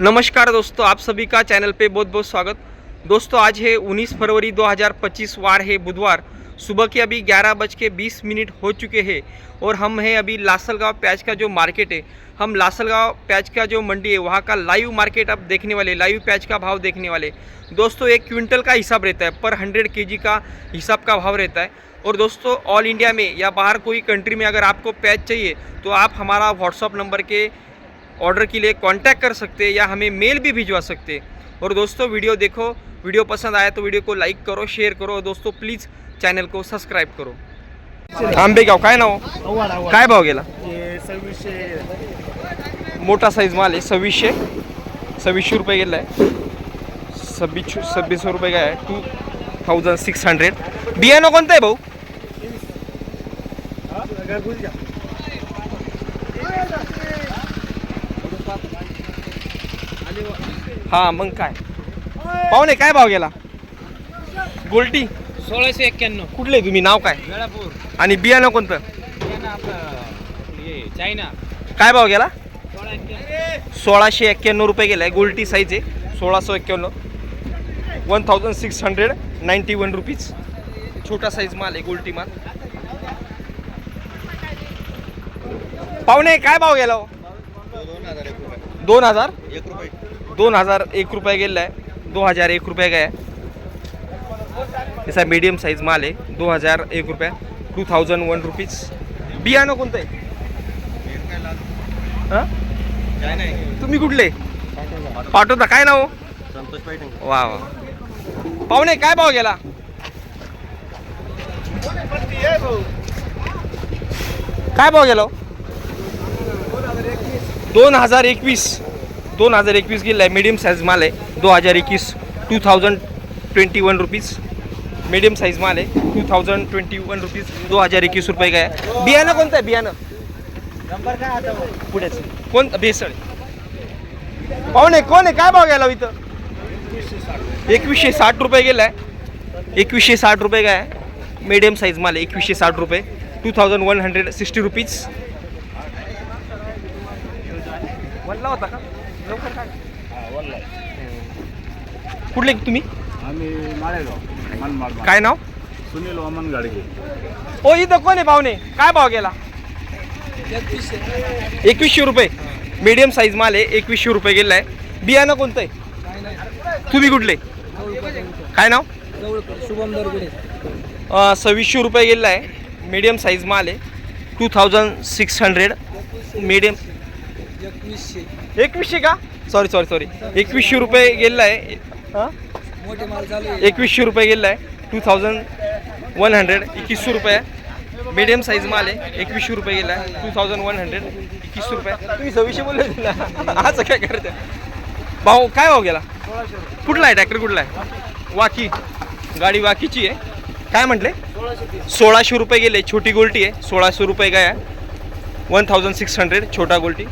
नमस्कार दोस्तों, आप सभी का चैनल पे बहुत बहुत स्वागत। दोस्तों, आज है 19 फरवरी 2025 वार है बुधवार। सुबह के अभी ग्यारह बज के बीस मिनट हो चुके हैं और हम हैं अभी लासलगांव प्याज का जो मार्केट है। हम लासलगांव प्याज का जो मंडी है, वहाँ का लाइव मार्केट अब देखने वाले, लाइव प्याज का भाव देखने वाले। दोस्तों, एक क्विंटल का हिसाब रहता है, पर हंड्रेड के का हिसाब का भाव रहता है। और दोस्तों, ऑल इंडिया में या बाहर कोई कंट्री में अगर आपको प्याज चाहिए तो आप हमारा व्हाट्सअप नंबर के ऑर्डर के लिए कांटेक्ट कर सकते या हमें मेल भी भिजवा सकते और दोस्तों वीडियो देखो वीडियो पसंद आया तो वीडियो को लाइक करो शेअर करो और दोस्तों प्लीज चॅनल को सबस्क्राईब करो। आंबेगाव काय नाव? काय भाव गेला? सव्वीसशे मोठा साईज माल आहे सव्वीसशे. सव्वीसशे रुपये गेला आहे सव्वीस सव्वीसशे रुपये काय आहे? टू थाउजंड सिक्स हंड्रेड बियाणं कोणतं आहे भाऊ? हां मग काय? पाहुणे काय भाव गेला? गोल्टी? सोळाशे एक्क्याण्णव. कुठले तुम्ही? नाव काय? वेळापूर. आणि बियाणं कोणतं? आपलं चायना. काय भाव गेला? सोळाशे एक्क्याण्णव रुपये गेला आहे गोल्टी साईज आहे. सोळाशे एक्क्याण्णव. One thousand six hundred ninety one rupees छोटा साईज माल आहे गोल्टी माल. पाहुणे काय भाव गेला हो? दोन हजार. एक रुपये. दोन हजार एक रुपया गेलेला आहे. दो हजार एक रुपया गया त्याचा ऐसा मीडियम साईज माल आहे. दो हजार एक रुपया. टू थाउजंड वन रुपीज बियाणं कोणतं आहे? हां? तुम्ही कुठले? पाठवता काय नाव? संतोष पाहिजे वा वा. पाहुणे काय भाव गेला? काय भाव गेला हो? दोन हजार एकवीस. दोन हजार एकवीस गेला आहे. मीडियम साईज माल आहे. दो हजार एकवीस two thousand twenty one rupees medium size माल आहे. Two thousand twenty one rupees दो हजार एकवीस रुपये काय आहे. बियाणं कोणतं आहे? बियाणं. नंबर काय आता पुढेच कोण बेसळ पाहुणे कोण आहे? काय भाव घ्यायला हो इथं? एकवीसशे साठ रुपये गेलाय. एकवीसशे साठ रुपये काय मीडियम साईज माल आहे. एकवीसशे साठ रुपये. Two thousand one hundred sixty rupees म्हणला होता का? कुठले तुम्ही? आम्ही माळेगाव मनमाड काय नाव? सुनील वामन गाडगे. ओ इथं कोण आहे पाहुणे? काय भाव गेला? एकवीसशे. रुपये. मीडियम साईज माल आहे एकवीसशे रुपये गेला आहे बियाणं कोणतं आहे तुम्ही कुठले? काय नाव? शुभम दरगुडे. सव्वीसशे रुपये गेला आहे मीडियम साईज माल आहे. Two thousand six hundred medium एकवीसशे. एकवीसशे का? सॉरी सॉरी सॉरी एकवीसशे रुपये गेला आहे. हां? मोठे माल चालू एकवीसशे रुपये गेला आहे. टू थाउजंड वन हंड्रेड एकवीसशे रुपये. मीडियम साईज माल आहे. एकवीसशे रुपये गेला आहे. टू थाउजंड वन हंड्रेड एकवीसशे रुपये. तुम्ही सव्वीसशे बोलले ना. असं काय करते? भाऊ काय भाऊ गेला? कुठला आहे? ट्रॅक्टर कुठला आहे? वाकी. गाडी वाकीची आहे. काय म्हटले? सोळाशे रुपये गेले. छोटी गोल्टी आहे. सोळाशे रुपये काय आहे? वन थाउजंड सिक्स हंड्रेड छोटा गोल्टी.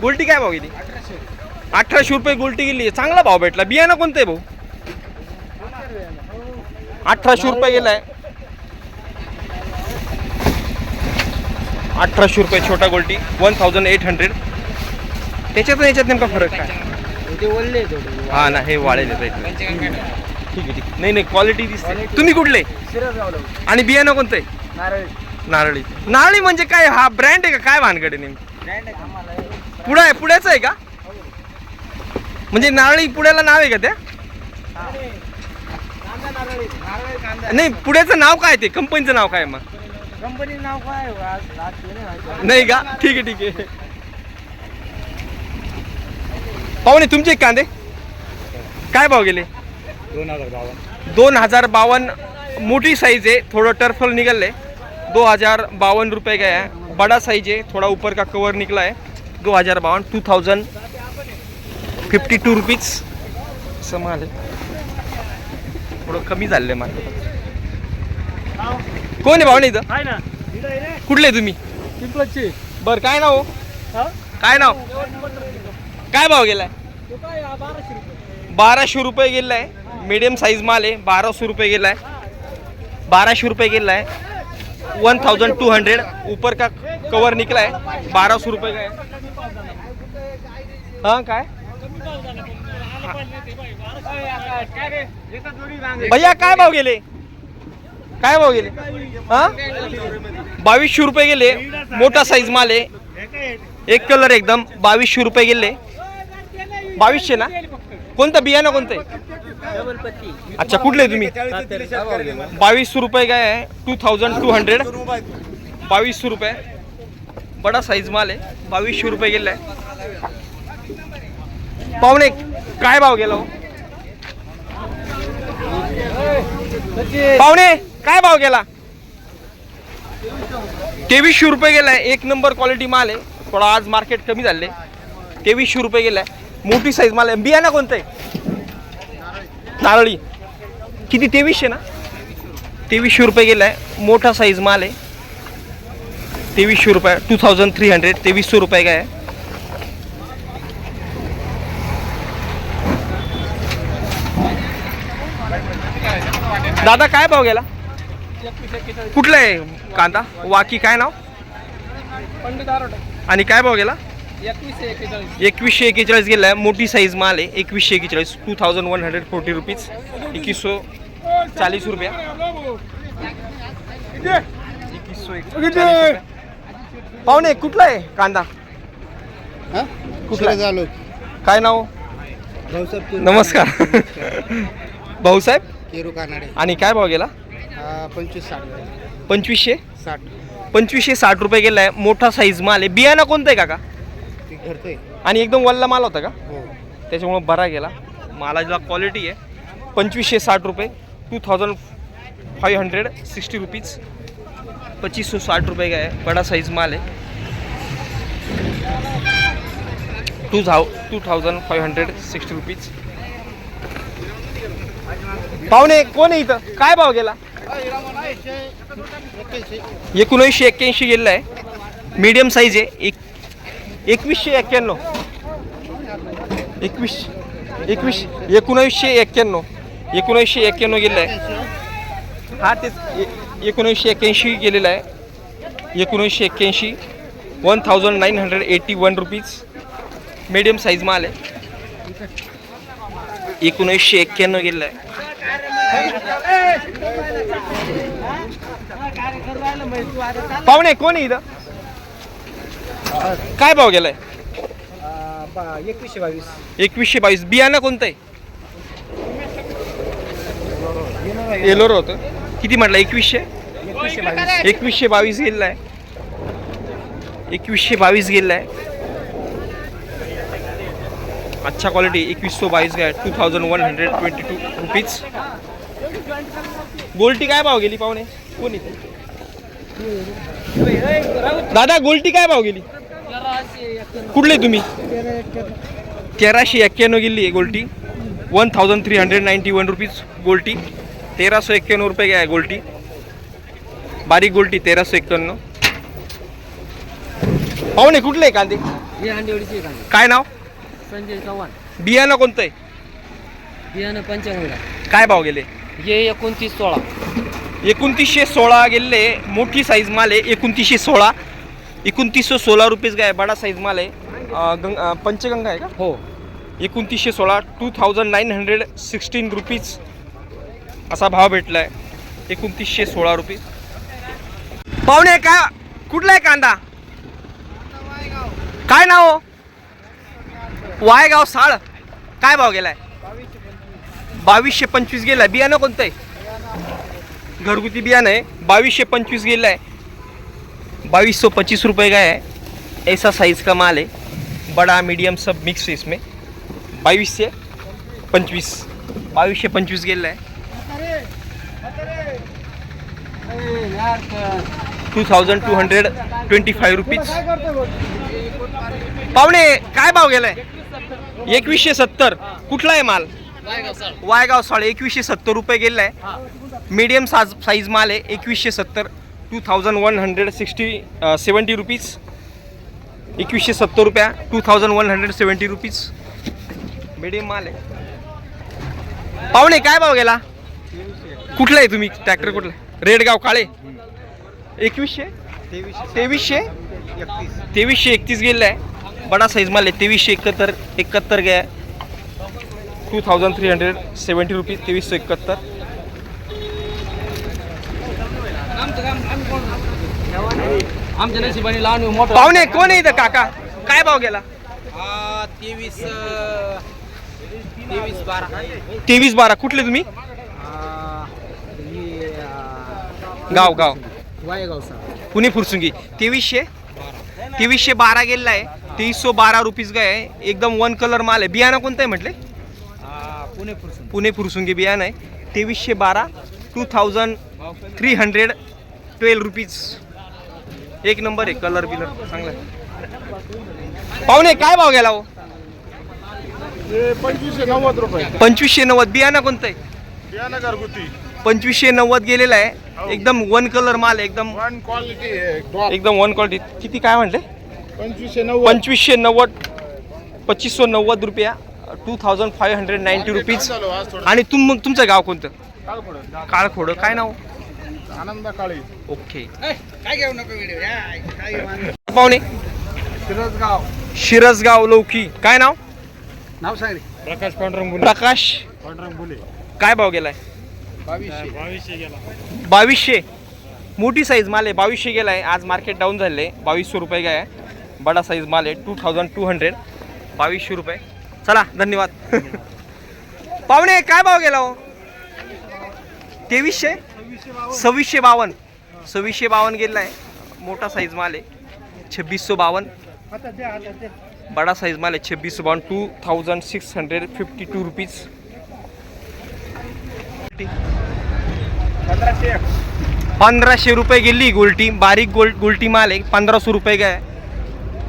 गोल्टी काय भाव गेली? अठराशे रुपये गोल्टी गेली. चांगला भाव भेटला. बियाणं कोणतं आहे भाऊ? अठराशे रुपये गेलाय. अठराशे रुपये छोटा गोल्टी. वन थाउजंड एट हंड्रेड त्याच्यात याच्यात नेमका फरक काय? हा ना हे वाढेल रेट ठीक आहे ठीक आहे. नाही नाही क्वालिटी दिसते. तुम्ही कुठले? आणि बियाणं कोणतं आहे? नारळ. नारळी. नारळी म्हणजे काय? हा ब्रँड आहे का? काय भानगड आहे नेमकी? पुढं आहे पुढ्याचं आहे का? म्हणजे नारळी पुण्याला नाव आहे का कांदा नाही पुण्याचं नाव काय ते? कंपनीचं नाव काय मग? कंपनी नाव काय आहे? ते नाही का? ठीक आहे ठीक आहे. पाहुणे तुमचे कांदे? काय भाव गेले? दोन हजार बावन्न दोन हजार बावन्न मोठी साईज आहे थोडं टर्फल निकलले दो हजार बावन रुपये गया है बड़ा साइज है थोड़ा ऊपर का कवर निकला है दो हजार बावन two thousand fifty two rupees असं माल आहे. थोडं कमी झालेलं आहे माल. कोण आहे भावने इथं? कुठले तुम्ही? पिंपळची बरं काय नाव हो? काय नाव? काय भाव गेलाय? बाराशे रुपये. बाराशे रुपये गेलाय. मीडियम साईज माल आहे. बाराशे रुपये गेलाय. बाराशे रुपये गेलाय. वन थाउजेंड टू हंड्रेड ऊपर का कवर निकला है बारह सौ रुपये का है हा काय? भैया काय भाव गेले? काय भाव गेले? हा? बावीसशे रुपये गेले. मोठा साईज माल आहे. एक कलर एकदम. बावीसशे रुपये गेले. बावीसशे ना? कोणतं? बियाणं कोणतं आहे? अच्छा कुठले तुम्ही? बावीसशे रुपये काय आहे? टू थाउजंड टू हंड्रेड बावीसशे रुपये. बडा साईज माल आहे. बावीसशे रुपये गेलाय पाहुणे काय भाव गेला हो? पाहुणे काय भाव गेला? तेवीसशे रुपये गेलाय एक नंबर क्वालिटी माल आहे. थोडा आज मार्केट कमी झाले. तेवीसशे रुपये गेलाय मोठी साईज माल आहे. बियाणं कोणतं आहे? नारळी. किती? तेवीसशे ना? तेवीसशे रुपये गेलाय मोठा साईज माल आहे. तेवीसशे रुपये टू थाउजंड थ्री हंड्रेड तेवीसशे रुपये काय आहे? दादा काय भाव गेला? कुठला आहे कांदा? वाकी काय नाव? आणि काय भाव गेला? एकवीसशे एक्केचाळीस एकवीसशे एकेचाळीस गेला मोठी साईज माल आहे. एकवीसशे एकेचाळीस two thousand one hundred forty rupees एकवीस सौ चालीस रुपया. एकवीस सौ एक- चालीस रुपया. पाहुणे कुठला आहे कांदा? कुठला? झालो काय नाव? नमस्कार. भाऊसाहेब? केरू कानाडे. आणि काय भाव गेला? पंचवीस साठ पंचवीसशे? साठ. पंचवीसशे साठ रुपये गेलाय. मोठा साईज माल आहे. बियाणं कोणतं आहे काका? घरतोय आणि एकदम वल्ला माल होता का? हो. त्याच्यामुळं बरा गेला. मालाची क्वालिटी आहे. पंचवीसशे साठ रुपये. Two thousand five hundred sixty rupees पच्चीस सौ साठ रुपये का है बड़ा साइज माल है two thou two thousand five hundred sixty rupees. पाहुणे कोण आहे इथं? काय भाव गेला? एकोणऐंशी एक्क्याऐंशी गेलेला आहे. मीडियम साईज आहे. एक एकवीसशे एक्क्याण्णव. एकवीस एकवीस एकोणऐंशी एक्क्याण्णव. एकोणऐंशी एक्क्याण्णव गेलेलं आहे. हा तेच ए- एकोणऐंशी एक्क्याऐंशी गेलेलं आहे. एकोणऐंशी एक्क्याऐंशी. One thousand nine hundred eighty one rupees medium size माल आहे. एकोणीसशे एक्क्याण्णव गेलेला आहे. पाहुणे कोण आहे इथं? काय भाव गेलाय? एकवीसशे बावीस. एकवीसशे बावीस बियाणं कोणतं आहे? एलोर होतं. किती म्हटलं? एकवीसशे? एकवीसशे बावीस. एकवीसशे बावीस गेलेला आहे. एकवीसशे बावीस गेलेला आहे. अच्छा क्वालिटी एकवीस सौ बावीस काय two thousand one hundred twenty two rupees गोल्टी काय भाव गेली पाहुणे? कोण दादा गोल्टी काय भाव गेली? कुठले तुम्ही? तेराशे एक्क्याण्णव गेली आहे गोल्टी. One thousand three hundred ninety one rupees गोल्टी. तेराशे एक्क्याण्णव रुपये काय गोल्टी. बारीक गोल्टी तेराशे एक्क्याण्णव. पाहुणे कुठले हे कांदे काय नाव? संजय चव्हाण. बियाणं कोणतं आहे बियाणं पंचगंगा काय भाव गेले? हे एकोणतीस सोळा. एकोणतीसशे सोळा गेले मोठी साईज माल आहे एकोणतीसशे सोळा. एकोणतीसशे सोळा रुपीज काय बडा साईज माल आहे. अं, गंग अं, पंचगंगा आहे का? हो. एकोणतीसशे सोळा two thousand nine hundred sixteen rupees असा भाव भेटला आहे एकोणतीसशे सोळा रुपये पाहुणे काय कुठला आहे कांदा? काय नाव? हो? वायगाव साळ. काय भाव गेलाय? बावीसशे पंचवीस गेलाय. बियाणं कोणतं आहे घरगुती बियाणं आहे. बावीसशे पंचवीस गेलाय. बाईस सौ पच्चीस रुपये का है ऐसा साइज का माल है बड़ा मीडियम सब मिक्स है इसमें. बाईस से पंचवीस. बावीसशे पंचवीस गेलेला two thousand two hundred twenty five rupees पाहुणे काय भाव गेलाय? एकवीसशे सत्तर. कुठला आहे माल? वायगाव साळे एकवीसशे सत्तर रुपये गेलेला आहे. मीडियम साज साईज माल आहे एकवीसशे सत्तर. Two thousand one hundred sixty seventy rupees एकवीसशे सत्तर रुपया two thousand one hundred seventy rupees medium माल आहे. पाहुणे काय भाव गेला? कुठला आहे तुम्ही? ट्रॅक्टर कुठला? रेडगाव काळे. एकवीसशे? तेवीसशे? तेवीसशे एकतीस गेलेला आहे. बडा साईज माल आहे तेवीसशे एकाहत्तर एकाहत्तर गया two thousand three hundred seventy rupees तेवीसशे एकाहत्तर आमच्या नशिबाने लहान मोठं पाहुणे कोण आहे इथं काका? काय भाव गेला? तेवीस तेवीस बारा तेवीस बारा कुठले तुम्ही? गाव गाव। वायगाव पुणे फुरसुंगी. तेवीसशे? तेवीसशे बारा गेलेला आहे. तेवीसशे बारा रुपीज काय आहे? एकदम वन कलर माल आहे. बियाणं कोणतं आहे म्हटले? पुणे पुरुष पुणे फुरसुंगी बियाणं आहे. तेवीसशे बारा two thousand three hundred twelve rupees एक नंबर आहे कलर बिलर. चांगला आहे. पाहुणे काय भाव गेला हो? पंचवीसशे नव्वद रुपये. पंचवीसशे नव्वद. बियाणं कोणतं आहे? बियाणं घरगुती. पंचवीसशे नव्वद गेलेला आहे. एकदम वन कलर माल आहे एकदम वन क्वालिटी एकदम वन क्वालिटी. किती काय म्हटले? पंचवीसशे नव्वद. पंचवीसशे नव्वद पच्चीसशे नव्वद रुपया two thousand five hundred ninety rupees आणि तुम तुमचं गाव कोणतं? काळखोडं. काय नाव? आनंद काळी. ओके. काय घेऊ नका व्हिडिओ पाहुणे? शिरसगाव. शिरसगाव लौकी. काय नाव? नाव सांग रे. प्रकाश पांडुरंग प्रकाश. पांडुरंग बुले काय भाव गेलाय? बावीसशे. मोठी साईज माल आहे. बावीसशे गेलाय. आज मार्केट डाऊन आहे. बावीसशे रुपये काय आहे? बडा साईज माल आहे टू थाउजंड टू हंड्रेड बावीसशे रुपये. चला धन्यवाद. पाहुणे काय भाव गेला हो? तेवीसशे? सव्वीसशे बावन्न. सव्वीसशे बावन्न गेला आहे. मोठा साईज माल आहे. छब्बीसशे बावन्न. बडा साईज माल आहे छब्बीसशे बावन्न. Two thousand six hundred fifty two rupees पंधराशे. पंधराशे रुपये गेली गोल्टी बारीक गोल गोल्टी माल आहे. पंधराशे रुपये काय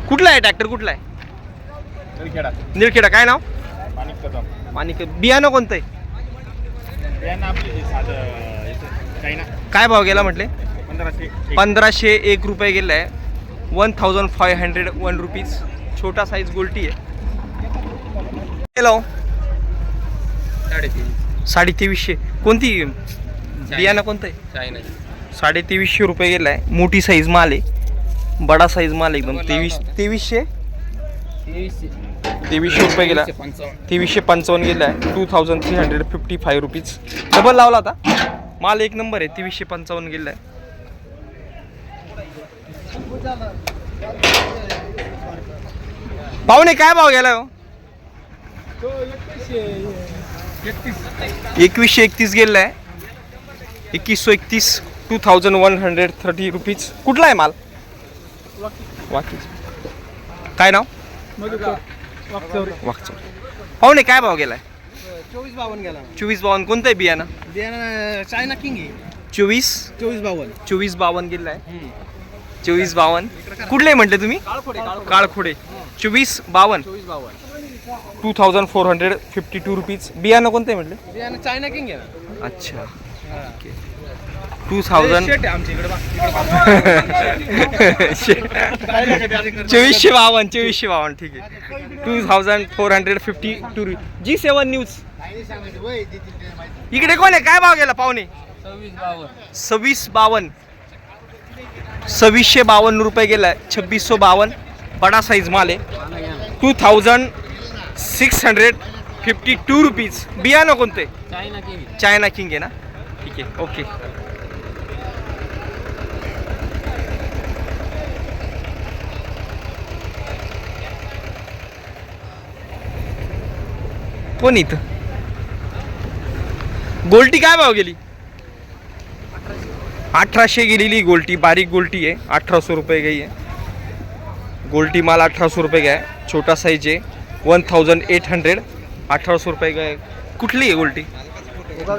कुठला आहे ट्रॅक्टर? कुठला आहे? खेळा निळखेडा. काय नाव? पाणी कदम. आणि क- बियाणं कोणतं आहे? बियाणं आपली हे साधं याचं काही ना काय भाव गेला म्हटले? पंधराशे एक. पंधराशे एक रुपये गेला आहे. One thousand five hundred one rupees छोटा साईज गोल्टी आहे. हॅलो साडे तेवीसशे कोणती बियाणं कोणतं आहे? साडे तेवीसशे रुपये गेला आहे. मोठी साईज माल आहे. बडा साईज माल एकदम. तेवीस तेवीसशे? तेवीसशे. रुपये गेला. तेवीसशे पंचावन्न. गेला आहे. Two thousand three hundred fifty five rupees double लावला होता माल एक नंबर आहे. तेवीसशे पंचावन्न गेला आहे. पाहुणे काय भाव गेला हो? एकवीसशे एकतीस गेला आहे एकवीसशे एकतीस two thousand one hundred thirty rupees कुठला आहे माल? वाकीच काय नाव? वागचौर पाहुणे काय भाव गेलाय? चोवीस बावन्न गेला. चोवीस बावन्न. कोणतं आहे बियाणं? बियाणं चायना किंग आहे. चोवीस? चोवीस बावन्न. चोवीस बावन्न गेलाय. चोवीस बावन्न. कुठले म्हटले तुम्ही? काळखोडे चोवीस बावन्न. Two thousand four hundred fifty two rupees बियाणं कोणतं आहे म्हटले? बियाणं चायना किंग आहे अच्छा. ओके टू थाउजंड चोवीसशे बावन्न चोवीसशे बावन्न ठीक आहे. Two thousand four hundred fifty two G seven news इकडे कोण आहे? काय भाव गेला पाहुणे? सव्वीस बावन्न. सव्वीस बावन्न सव्वीसशे बावन्न रुपये गेला छब्बीसशे बावन्न. बडा साईज माल आहे. Two thousand six hundred fifty two rupees बियाणं कोणतं? आहे चायना किंग चायना किंग आहे ना? ठीक आहे ओके. कोण इथं? गोल्टी काय भाव गेली? अठराशे गेलेली गोल्टी बारीक गोल्टी आहे. अठराशे रुपये गई आहे. गोल्टी माल अठराशे रुपये घ्या छोटा साईज आहे. वन थाउजंड एट हंड्रेड अठराशे रुपये काय कुठली आहे गोल्टी?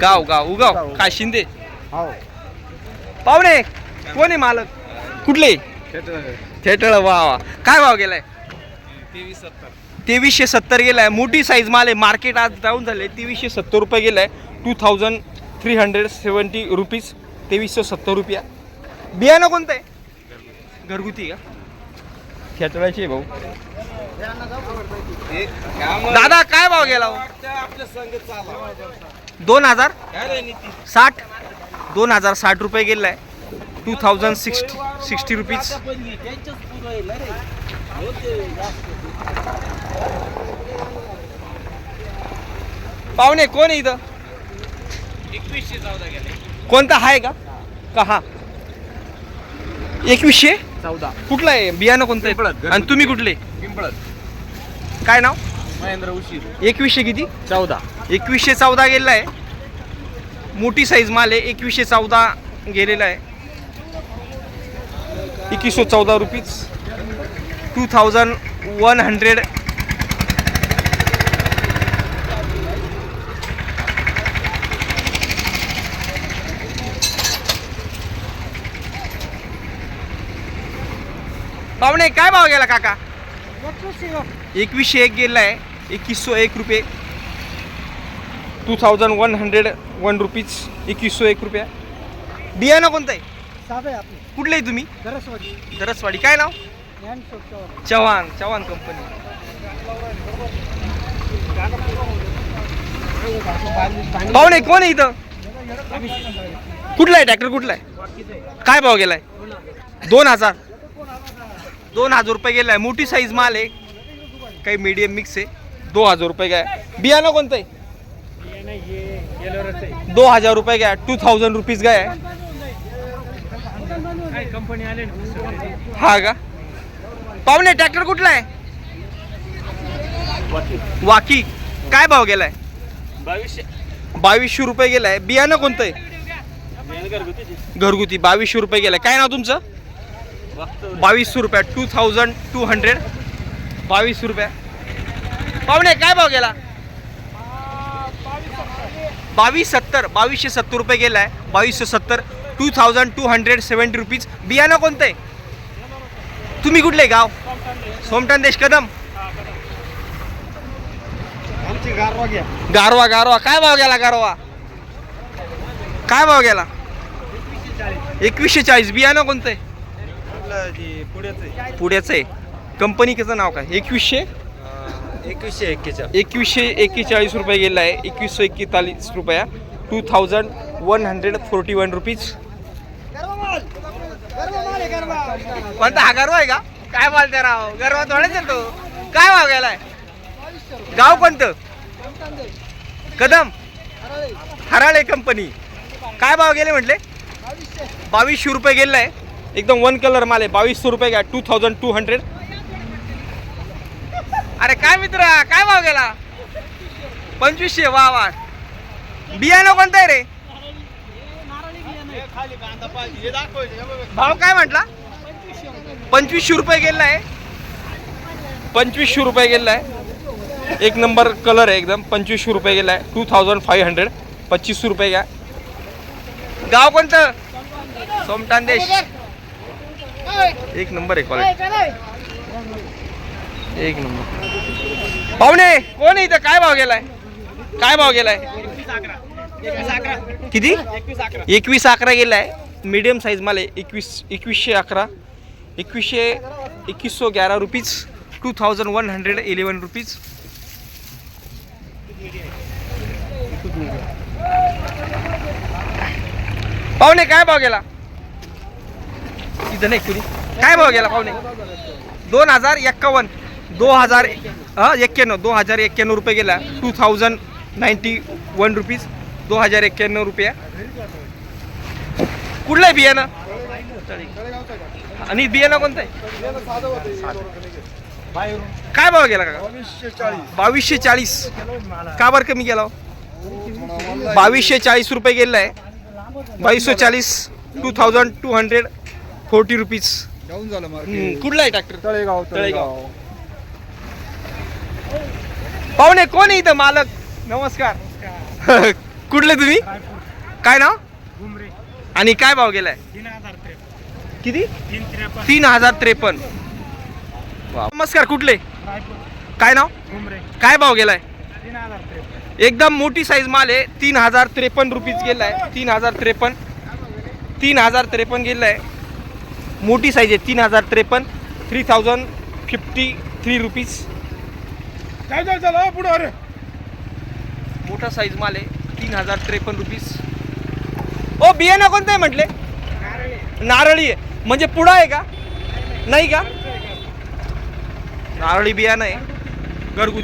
गाव गाव उगाव. काय शिंदे? पाहुणे कोण आहे मालक? कुठले? थिएटर वा वा. काय भाव गेलाय? तेवीसशे सत्तर गेला आहे मोठी साईज माल आहे. मार्केट आज डाऊन झाले तेवीसशे सत्तर रुपये गेलाय. Two thousand three hundred seventy rupees तेवीसशे सत्तर रुपया. बियाणं कोणतं आहे? घरगुती का? खेचवायची आहे भाऊ. दादा काय भाव गेला हो? दोन हजार? साठ? दोन हजार साठ रुपये गेला आहे two thousand sixty sixty rupees पाहुणे कोण आहे इथं? कोणता आहे का? का हा? एकवीसशे? चौदा. कुठला आहे? बियाणं कोणतं आहे? आणि तुम्ही कुठले? पिंपळत काय नाव? महेंद्र उशीर एकवीसशे किती? चौदा. एकवीसशे चौदा गेलेला आहे. मोठी साईज माल आहे. एकवीसशे चौदा गेलेला आहे. एकवीसशे चौदा rupees two thousand one hundred पाहुणे काय भाव गेला काका? एकवीसशे एक गेला आहे. एकवीसशे एक रुपये. Two thousand one hundred one rupees एकवीसशे एक रुपया. बियाणं कोणतं आहे? कुठलं आहे तुम्ही? दरसवाडी काय नाव? चव्हाण. चव्हाण. कंपनी पाहुणे कोण आहे इथं? कुठला आहे? ट्रॅक्टर कुठला आहे? काय भाव गेलाय? दोन हजार. दोन हजार रुपये गेलाय. मोठी साईज माल आहे. काही मीडियम मिक्स आहे. दोन हजार रुपये काय बियाणं कोणतं आहे? दो हजार रुपये घ्या. टू थाउजंड रुपीज काय कंपनी आले हा का? पाहुणे ट्रॅक्टर कुठला आहे? वाकी. काय भाव गेलाय? बावीसशे बावीसशे रुपये गेलाय. बियाणं कोणतं आहे? घरगुती. बावीसशे रुपये गेलाय. काय नाव तुमचं? बावीसशे रुपया टू थाउजंड टू हंड्रेड बावीसशे रुपया. पाहुणे काय भाव गेला? बावीस सत्तर बावीसशे सत्तर रुपये गेलाय. बावीसशे सत्तर two thousand two hundred seventy rupees बियाणं कोणतं आहे? तुम्ही कुठले गाव? सोमटन देश कदम. गारवा गारवा काय भाव गेला गारवा? काय भाव गेला? एकवीसशे चाळीस. बियाणं कोणतं आहे? पुढेच पुढ्याचं आहे. कंपनीचं नाव काय? एकवीसशे? एकवीसशे एक्केचाळीस. एकवीसशे एक्केचाळीस रुपये गेला आहे. एकवीसशे एक्केचाळीस रुपया. Two thousand one hundred forty one rupees कोणता हा गर्व आहे का? काय बोलते राव? गर्व थोडेच आहे तो. काय भाव गेलाय गाव कोणतं? कदम. हराळे कंपनी. काय भाव गेले म्हटले? बावीसशे. रुपये गेलाय एकदम वन कलर माल आहे. बावीसशे रुपये घ्या. टू थाउजंड टू हंड्रेड अरे काय मित्र? काय भाव गेला? पंचवीसशे. वा वा. बियाणं कोणतं आहे रे? भाव काय म्हटला? पंचवीसशे रुपये गेलाय पंचवीसशे रुपये गेलाय एक नंबर कलर आहे एकदम. पंचवीसशे रुपये गेलाय टू थाउजंड फाईव्ह हंड्रेड पच्चीसशे रुपये घ्या. गाव कोणतं? सोमटांदेश. एक नंबर आहे क्वालिटी एक नंबर. पाहुणे कोण इथं? काय भाव गेलाय? काय भाव गेलाय? किती? एकवीस अकरा गेलाय. मीडियम साईज मला एकवीस एकवीसशे अकरा. एकवीसशे एकवीसशे ग्यारा rupees. Two thousand one hundred eleven rupees पाहुणे काय भाव गेला? इथं नाही कुणी काय भाव गेला पाहुणे? दोन हजार एक्कावन्न. दो हजार एक्क्याण्णव. दो हजार एक्क्याण्णव रुपये गेला. Two thousand ninety one rupees दो हजार एक्क्याण्णव रुपया. कुठलं आहे बियाणं? आणि बियाणं कोणतं आहे काय भाव गेला का बावीसशे चाळीस. का बरं कमी गेला हो? बावीसशे चाळीस रुपये गेला आहे. बावीसशे चाळीस two thousand two hundred forty rupees. जाऊन झालं कुठला आहे ट्रॅक्टर तळेगाव तळेगाव. पाहुणे कोण आहे इथं मालक? नमस्कार. कुठले तुम्ही? काय नाव? आणि काय भाव गेलाय? किती? तीन हजार त्रेपन्न. नमस्कार कुठले? काय नाव? काय भाव गेलाय? एकदम मोठी साईज माल आहे. तीन हजार त्रेपन्न रुपीज गेलाय. तीन हजार त्रेपन्न. तीन हजार त्रेपन्न गेलाय. मोठी साईज आहे तीन हजार त्रेपन्न three thousand fifty three rupees मोठा साईज माल आहे तीन हजार त्रेपन्न रुपीज ओ बियाणं कोणतं आहे म्हटले? नारळी आहे. म्हणजे पुढं आहे का? नाही का? नारळी बियाणं आहे. घरगुती